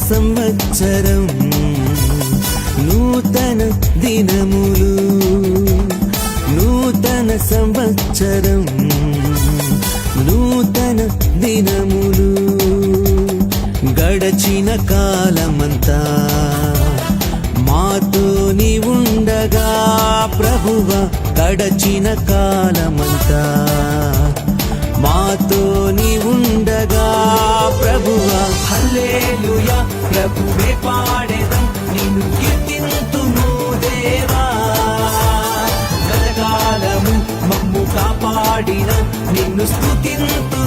సంవత్సరం నూతన దినములు నూతన సంవత్సరం నూతన దినములు గడచిన కాలమంతా మాతో ఉండగా ప్రభువ గడచిన కాలమంతా మాతో నీ ప్రభువే పాడేదం నిన్ను కీర్తింతుము దేవా. కలకాలము మమ్ము కాపాడిన నిన్ను స్థుతింతు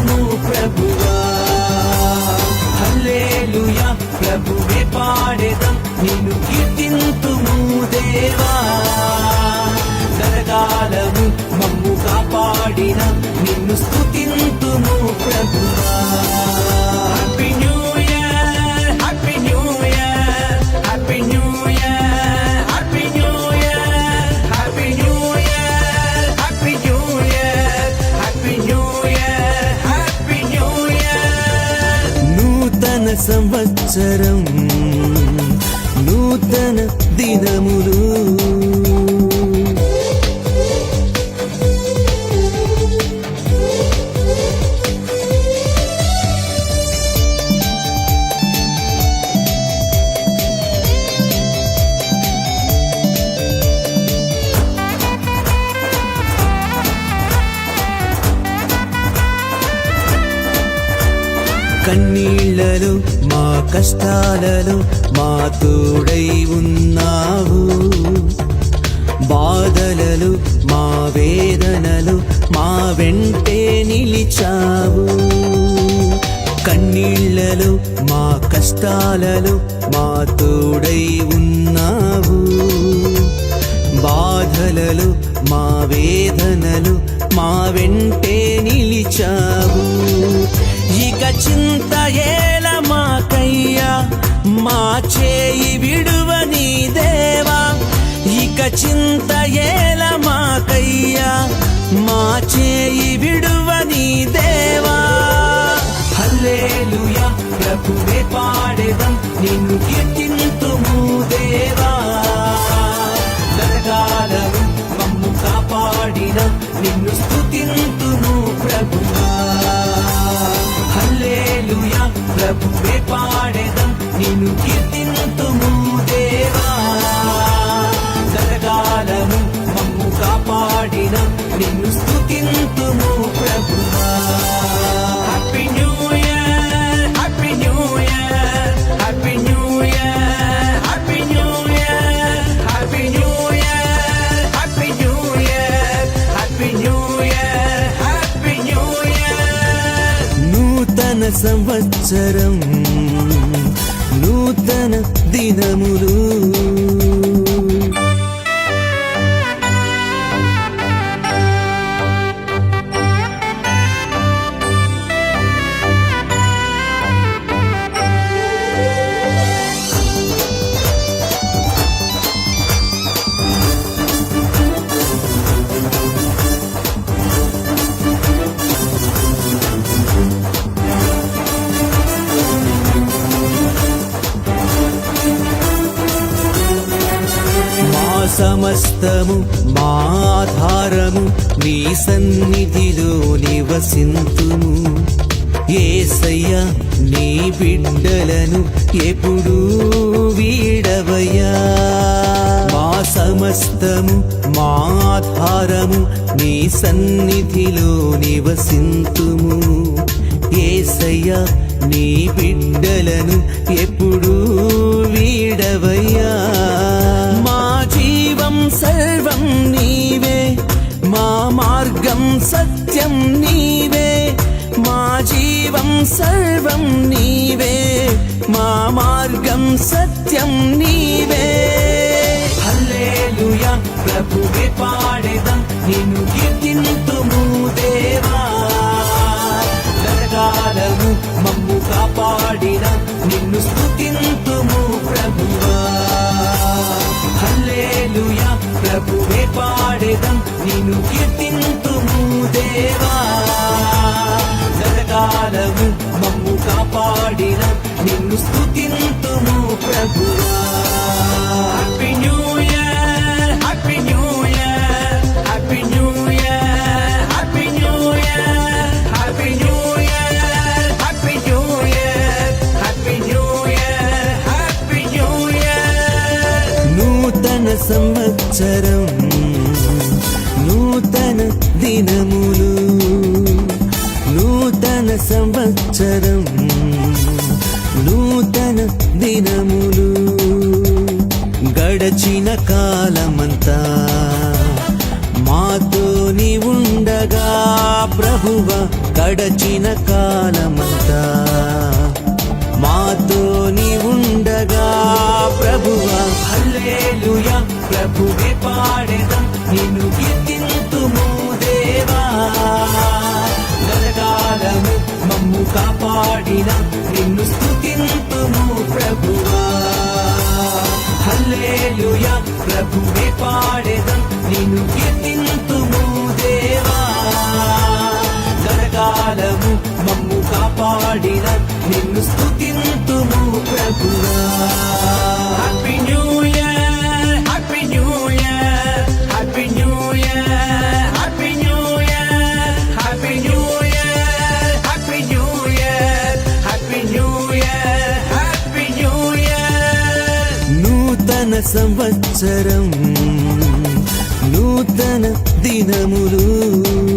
సంవత్సరం నూతన దినములు. కన్నీళ్ళలో మా కష్టాలలో మా తోడై ఉన్నావు. బాధలలు మా వేదనలు మా వెంటే నిలిచావు. కన్నీళ్ళలో మా కష్టాలలో మా తోడై ఉన్నావు. బాధలలు మా వేదనలు మా వెంటే నిలిచావు. ఇక చింత ఏల మాకయ్యా మా చేయి విడువని దేవా. ఇక చింత ఏల మాకయ్యా మా చేయి విడువని దేవా. హల్లేలుయా ప్రభువే పాడేదం నిన్ను కీర్తి నిన్ను కీర్తింతుము దేవా. గతకాలము మమ్ము కాపాడిన నిన్ను స్తుతింతుము ప్రభువా. Happy new year happy new year happy new year happy new year happy new year happy new year happy new year happy new year నూతన సంవత్సరం దినములు సమస్తము మాధారము నీ సన్నిధిలో నివసింతుము. ఏసయ్య నీ బిడ్డలను ఎప్పుడూ వీడవయ్యా. మా సమస్తము మాధారము నీ సన్నిధిలో నివసింతుము. ఏసయ్య నీ బిడ్డలను ఎప్పుడూ వీడవయ్యా. సర్వం నీవే. మా మార్గం సత్యం నీవే. మా జీవం సర్వం నీవే. మా మార్గం సత్యం నీవే. హల్లేలుయా ప్రభువే పాడేదం? నిన్ను కీర్తింతుము దేవా. గతకాలము మమ్ము కాపాడిన? నిన్ను స్తుతింతుము ప్రభువా. ప్రభువే పాడేదం నిన్ను కీర్తింతు సంవత్సరం నూతన దినములు నూతన సంవత్సరం నూతన దినములు. గడచిన కాలమంతా మాతో ఉండగా ప్రభువ గడచిన కాలమంతా మాతో ఉండగా ప్రభువా పాడిన నిన్ను స్తుతింతుము ప్రభువా. హల్లెలూయా ప్రభువే పాడెదం నిన్ను కీర్తింతుము సంవత్సరం నూతన దినములు.